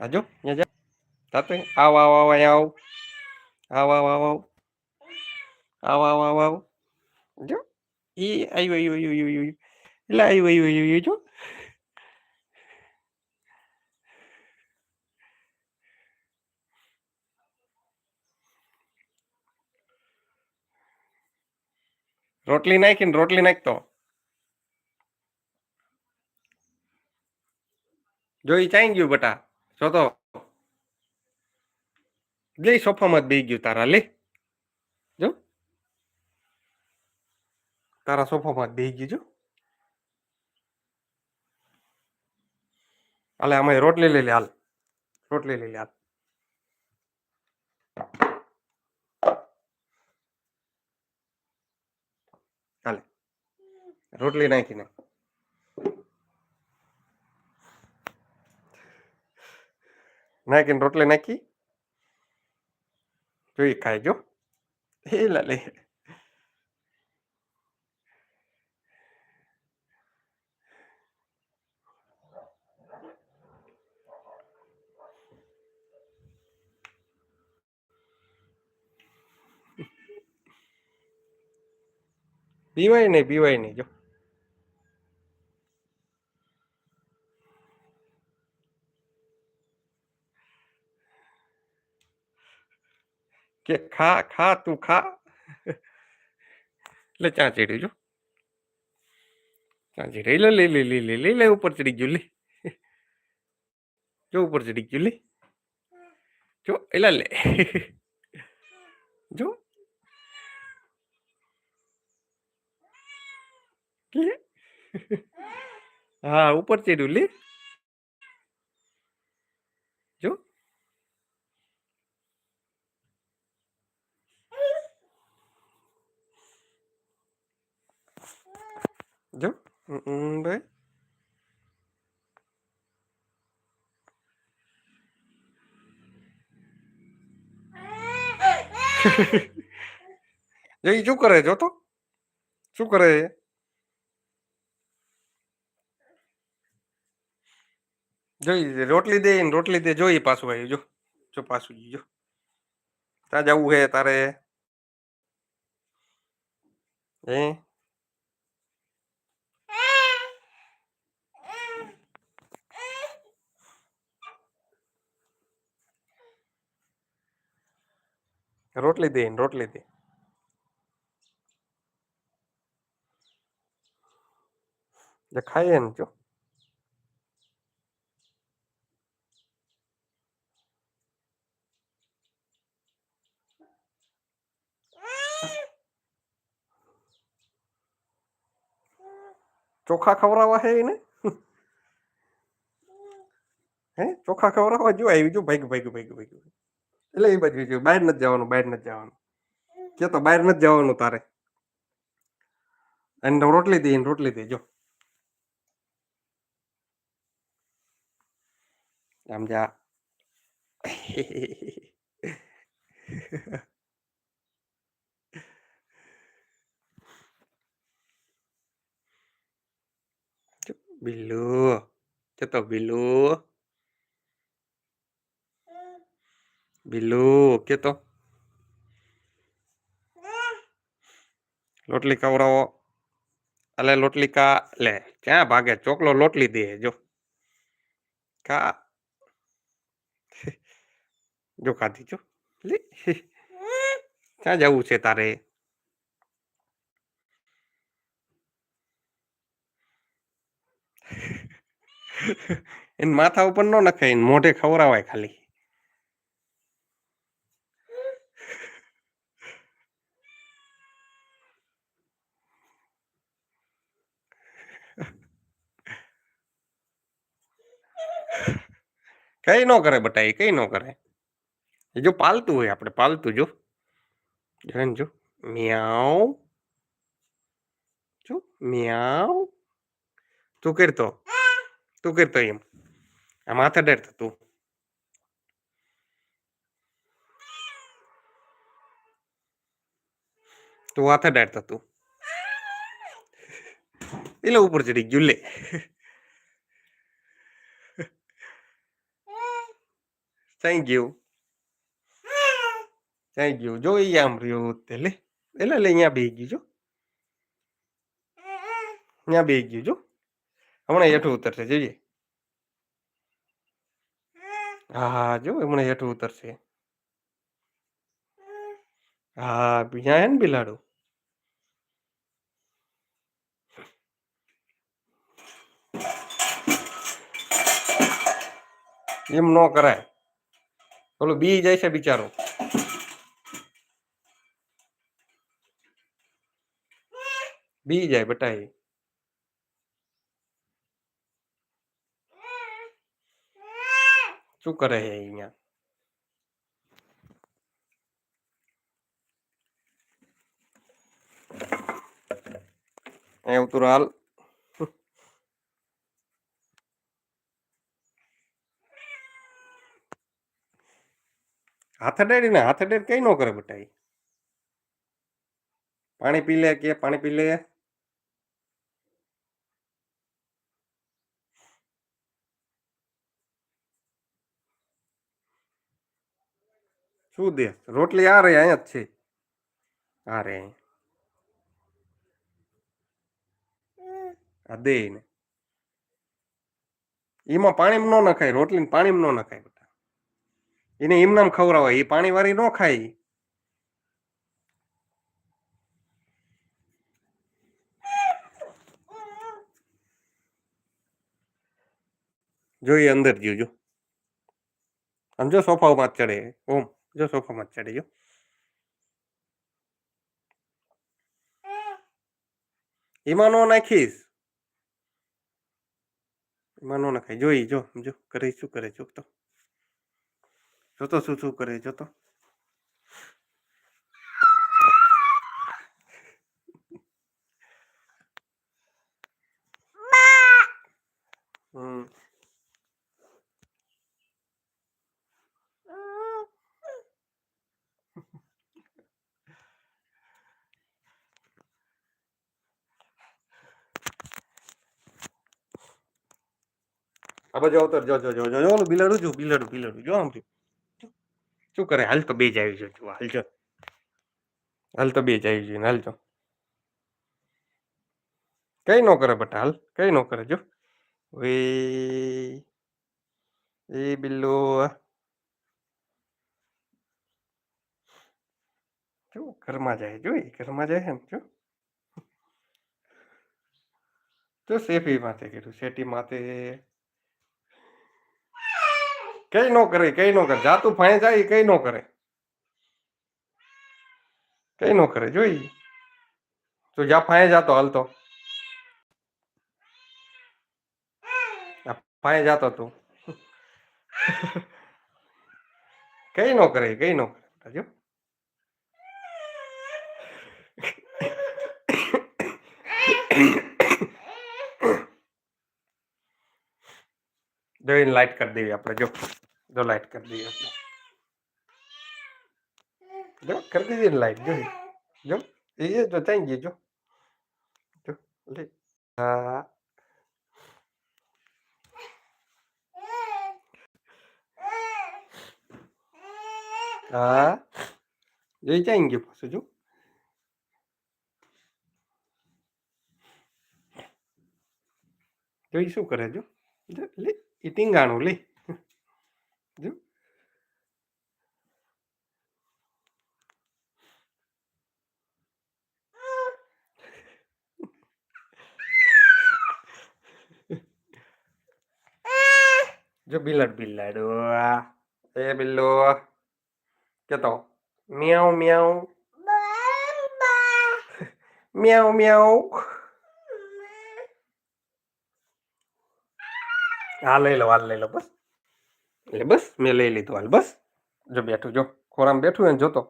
આ જો અહીંયા જા તાતે આવ આવ આવ આવ આવ આવ આવ આવ આવ આવ આવ આવ જો ઈ આવ્યો આવ્યો આવ્યો આવ્યો આવ્યો. એટલે આવ્યો આવ્યો આવ્યો આવ્યો જો રોટલી નાખીને રોટલી નાખતો જોઈ ચાઈ ગયું બટા જો તો લે સોફામાં જ બેસી ગયું તારા લે જો તારા સોફામાં જ બેસી ગયું જો હાલે આમાં રોટલી લઈ લે હાલ રોટલી લઈ લે હાલ હાલે રોટલી નાખીને નાખીને રોટલી નાખી જોઈ ખાઈ જો એ લે પીવાય નહીં પીવાય નહીં જો કે ખા ખા તું ખા એટલે ચા ચડ્યું જો ચા ચડી લે લે લે લે લે લે લે ઉપર ચડી ગયું લે જો ઉપર ચડી ગયું લે જો એલા લે જો કે હા ઉપર ચડ્યું લે જો ભાઈ જો ઈ શું કરે જો તો શું કરે છે? જોઈ રોટલી દે રોટલી દે જોઈ પાછું આવી જો જો પાછું જો ત્યાં જવું હે તારે હે રોટલી દે ને રોટલી દે જે ખાઈએ ને જો ચોખા ખવડાવવા હે એને હે ચોખા ખવડાવવા જો આવી જો ભાઈ ભાઈ ભાઈ ભાઈ એટલે એ બાજુ જો બહાર નથી જવાનું બહાર નથી જવાનું કે તો બહાર નથી જવાનું તારે અને રોટલી દે ને રોટલી દે જો આમ જા બિલ્લુ જતો Billu okay તો? લોટલી ખવડાવો. અલે લોટલી કા, લે, ક્યાં ભાગે? ચોકલો લોટલી દે, જો. કા? જો ખાધી, જો. લે. ક્યાં જવું છે તારે? એને માથા ઉપર ન નખાય મોઢે ખવડાવાય ખાલી. કઈ નો કરે બટા એ, કઈ નો કરે. એ જો પાલતું હોય આપણે, પાલતું જો. જોઈને જો. મિયાઉ. જો, મિયાઉ. તું કરતો. તું કરતો એમ. આ માથે ડરતો તું. તું હાથે ડરતો તું. એટલે ઉપર ચડી ગયું, લે. ચાઈ ગયું ચાઈ ગયું જો એ આમ રહ્યો તે લે એટલે લે અહીંયા બેહી ગયું જો અહીંયા બેહી ગયું જો હમણાં હેઠું ઉતરશે જોઈએ હા જો હમણાં હેઠું ઉતરશે હા ત્યાં હે ને બિલાડું એમ ન કરાય ઓલું બી જાય છે બિચારું બી જાય બટા એ શું કરે છે અહીંયા અહીંયા ઉતરો હાલ હાથ અડાડી ને હાથ અડાડી કઈ ન કરે બટાઈ? પાણી પી લે કે પાણી પી લે? શું દે? રોટલી આ રહી, અહીંયા જ છે. આ રે આ દે ને એમાં પાણી ન નખાય રોટલી પાણી ન નખાય. એને એમનામ ખવડાવાય એ પાણી વાળી ન ખાય. જોઈએ અંદર જોજો આમ જો સોફામાં જ ચડે, ઓમ, જો સોફામાં જ ચડે, જો. એમાં નો નાખીશ. એમાં નો નાખાય. જોઈ જો જો, કરે, શું કરે, જો, તો. જોતો શું શું કરે જો તો હમ આ બાજુ અવતર જો જો જો જો જો ઓલું બિલાડું જો બિલાડું બિલાડું જો આમ રહ્યું. શું કરે હાલ તો બે જ આવી જો હાલ જો હાલ તો બે જ આવી જોઈએ હાલ જો કઈ નો કરે બટા હાલ કઈ નો કરે જો વે એ બિલ્લો જો ઘરમાં જાય જો એ ઘરમાં જાય એમ જો જો શેફી માથે કીધું શેટી માથે કઈ નો કરે કઈ નો કરે જાતું ફાઈ જાય ઈ કઈ નો કરે કઈ નો કરે જોઈ તો જા ફાઈ જાતો હાલતો આ ફાઈ જાતો તું કઈ નો કરે કઈ નો કરે બેટા, જો જો એને લાઈટ કરી દેવી આપણે જો જો લાઈટ કરી દઈએ આપણે જો કરી દીધી ને લાઈટ જો જો એ જો ત્યાં ગઈ જો જો હા હા જોઈ ત્યાં ગયું પાછું જો શું કરે જો લે એ ટીંગાણું લે Değil mi? जो बिलड़ बिल्लाडो ए बिल्लो। क्या तो? म्याऊ म्याऊ म्याऊ म्याऊ हाल ले लो हाल ले लो, बस। એટલે બસ, મેં લઈ લીધું હાલ. બસ, જો બેઠું, જો. ખોરામાં બેઠું એને જોતો.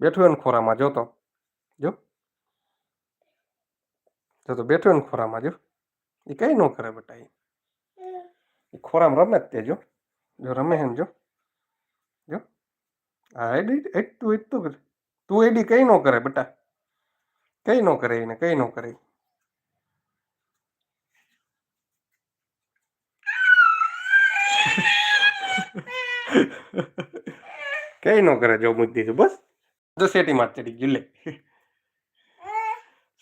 બેઠું એને ખોરામાં જોતો. જો. જોતો બેઠું એને ખોરામાં, જો. એ કઈ ન કરે બેટા એ ખોરામાં રમે જ તે, જો. જો રમે હે જો. જો. હા એડી એટ તું એટ તું કરે. તું એડી કઈ ન કરે બેટા? કઈ ન કરે એને, કઈ ન કરે કઈ નો કરે જો મૂકી દીધું, બસ? તો શેટી માં ચડી ગયું, લે.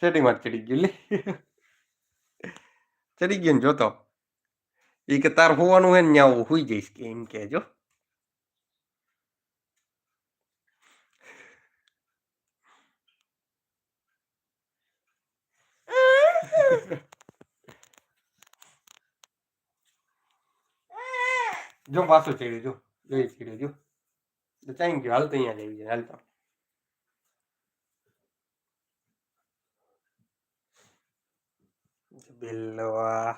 શેટી માં ચડી ગયું, લે. ચડી ગયું ને જોતો એ કે તાર હોવાનું હે ને ત્યાં હોઈ જઈશ કે એમ કે જો જો પાછું ચડી જો. જોઈ ચડી જો. તો યુ હાલ તો અહીંયા જ આવી જાય હાલ તો બિલ્લવા